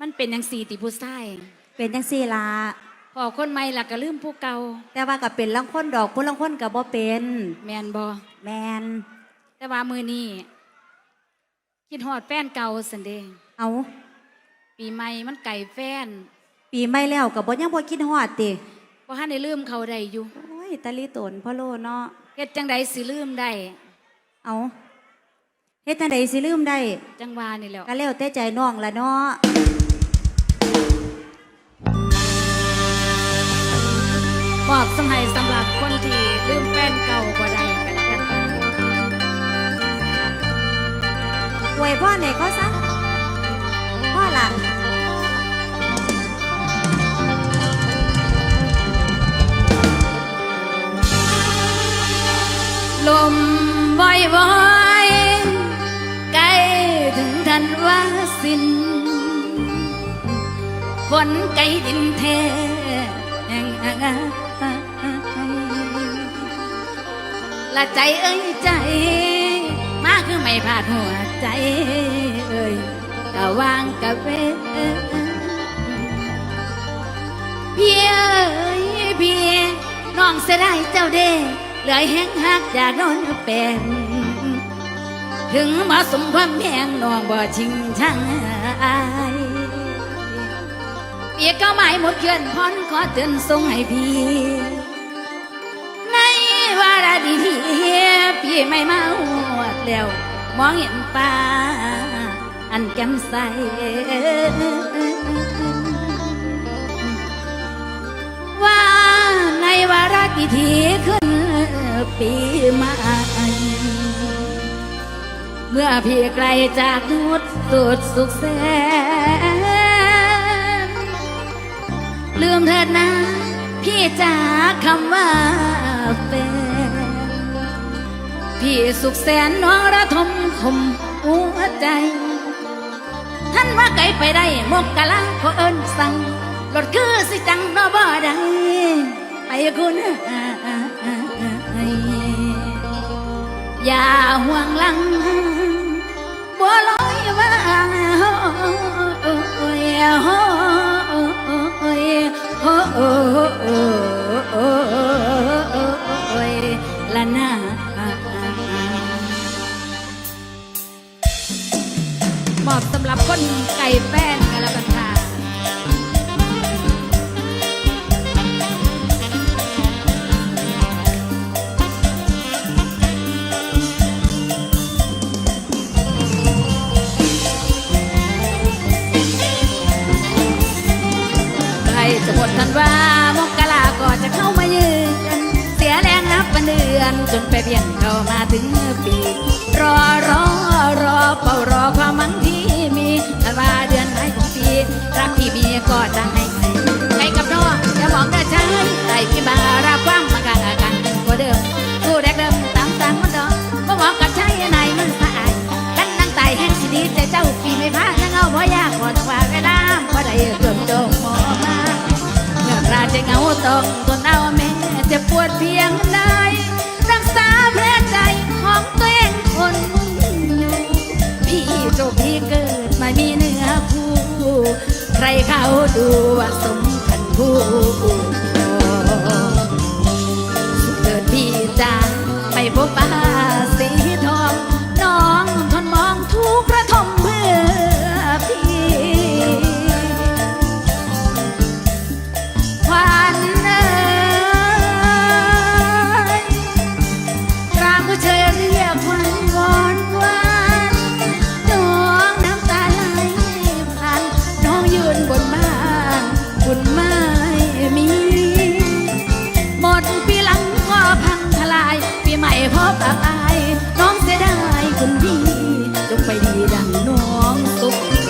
มันเป็นยังสี่ติผู้ชายเป็นจังซี่ล่ะพอคนใหม่ล่ะก็ลืมผู้เก่าแต่ว่าก็เป็นลังคนดอกผู้ลังคนก็บ่เป็น แมนบอแมนแต่ว่ามือนี้คิดฮอดแฟนเก่าสันเดงเอาปีใหม่มันไก่แฟนปีใหม่แล้วก็บ่ยังบ่คิดฮอดติว่าหันได้ลืมเขาได้อยู่โอ้ยตะลิตนพ่อโลเนาะเฮ็ดจังใดสิลืมได้เอาเฮ็ดจังไดสิลืมได้จังว่านี่แหล้วก็แล้วแต่ใจน้องละเนาะ วยพ่อไหนก็ซะพ่อหล่ะลมวอยวอยใกล้ถึงทันว่าสิ้นฝนไกลดินเทละใจเอ้ยใจ ไม่พลาดหัวใจเอ้ยกะวางกะเวพียเอ้ยเพียน้องเสียดายเจ้าเด้เหลือแห้งหักจากโดนเป็นถึงมาสมความแพงน้องบ่ชิงช่างอายเปียกเก้าไม้หมดเกลือนพรขอเตือนทรงให้พี่ ในวาระดีที่พี่ไม่มาหวดแล้ว มองเห็นป่าอันแก้มใสว่าในวาระดีที่ขึ้นปีใหม่เมื่อพี่ไกลจากนุดสุดสุขแสนลืมเถิดนะ พี่จากคำว่า พี่สุขแสนนองระทมคมหัวใจ ท่านว่าไกลไปได้มกกะลาขอเอิญสั่งรถคือสิจังนอบ่ได้ไปคุณอย่าห่วงหลังบัวลอยว่าโอ้ยโอ้ยโอ้ยโอ้ยละนา แป้นกันแล้วกันค่ะใครจะหมดทันว่ามกกะลาก็จะเข้ามายืน เสียแรงนับเป็นเดือนจนไปเบี่ยนเข้ามาถึงปี รอรอรอเฝ้ารอความหวังที แต่ว่าเดือนไหนของปีรักที่มีก็จะให้ใครใครกับน้องอย่าบอกเด้อใช้ใครที่มารับความมากันกันกว่าเดิมกูแรกเดิมตามตามมันดอกบ่บอกกับใช้ไหนมันสะอาดกันนั่งไต่แห่งสิดีแต่เจ้าปีไม่พาทั้งเอาบ่ยากกว่าว่าเวลาบ่ได้เกินโดงมอมาเมื่อราจะเหงาต้องทนเอาแม้จะปวดเพียงใดรักษาแผลใจของตัวเองคนพี่จบพี่เกิด มามีเนื้อคู่ ใครเขาดูว่าสมพันคู่ ปีหลังก็พังทลาย ปีใหม่พอปะตาย น้องเสียดายคุณพี่จงไปดีดังน้องสุขร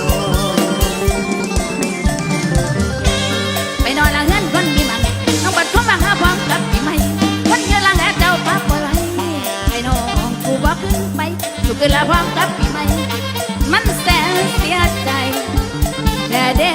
ไปนอนละเงินคนปีใหม่น้องบัดเข้ามาหาพร้อมกับปีใหม่วันเงินละแหเจ้าป้าปล่อยไอ้น้องกูบอกขึ้นไปอยู่กันละพร้อมกับปีใหม่มันแสนเสียใจแต่เด้